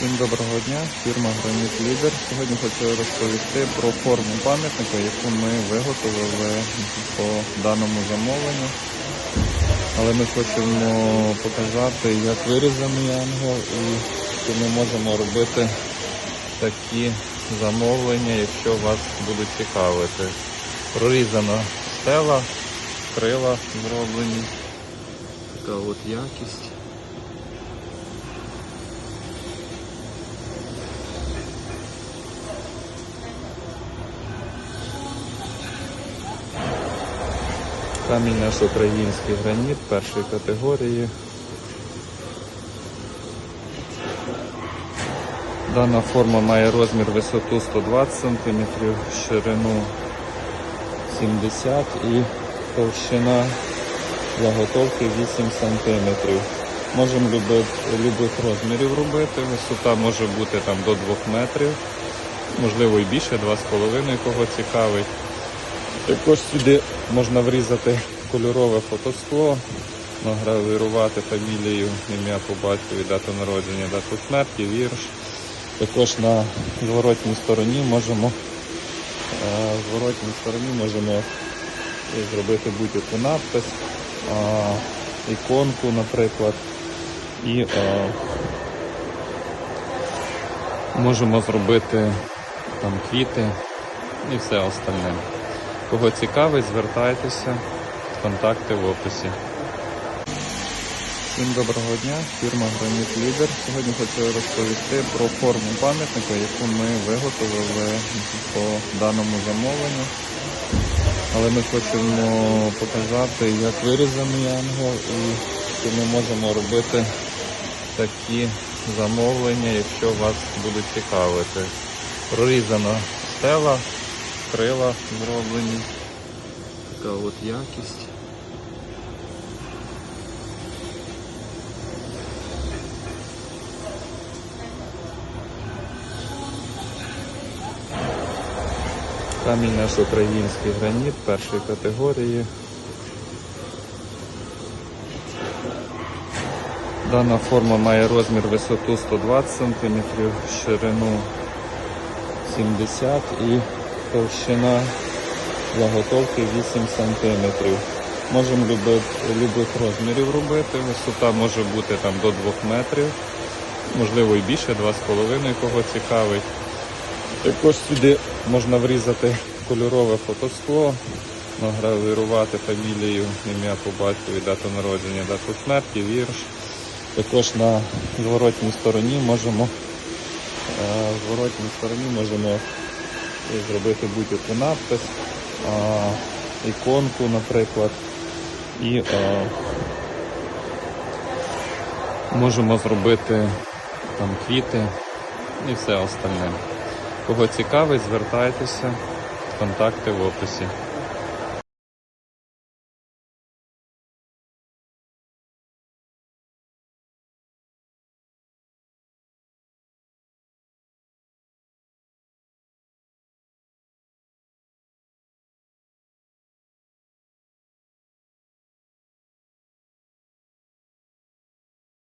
Всім доброго дня, фірма Граніт Лідер. Сьогодні хочу розповісти про форму пам'ятника, яку ми виготовили по даному замовленню. Але ми хочемо показати, як вирізаний ангел і що ми можемо робити такі замовлення, якщо вас будуть цікавити. Прорізана стела, крила зроблені. Така от якість. Камінь наш український граніт першої категорії. Дана форма має розмір висоту 120 см, ширину 70 і товщина заготовки 8 см. Можемо любих розмірів робити. Висота може бути там до 2 метрів, можливо і більше, 2,5 кого цікавить. Також сюди можна врізати кольорове фотоскло, награвірувати фамілію, ім'я по батькові, дату народження, дату смерті, вірш. Також на зворотній стороні можемо е, зворотній стороні можемо зробити будь-яку надпис, е, іконку, наприклад, і е, можемо зробити там квіти і все остальне. Кого цікавить, звертайтеся, контакти в описі. Всім доброго дня, фірма Граніт Лідер. Сьогодні хочу розповісти про форму пам'ятника, яку ми виготовили по даному замовленню. Але ми хочемо показати, як вирізаний ангел і що ми можемо робити такі замовлення, якщо вас будуть цікавити. Прорізана стела, крила зроблені. Така от якість. Камінь наш український граніт першої категорії. Дана форма має розмір висоту 120 см, ширину 70 і товщина заготовки 8 см. Можемо любих, розмірів робити. Висота може бути там до 2 метрів, можливо і більше, 2,5 кого цікавить. Також сюди можна врізати кольорове фотоскло, награвірувати фамілію, ім'я по батькові, дату народження, дату смерті, вірш. Також на зворотній стороні можемо е, зворотній стороні можемо зробити будь-яку надпис, іконку, наприклад, і можемо зробити там квіти і все остальне. Кого цікавить, звертайтеся, контакти в описі.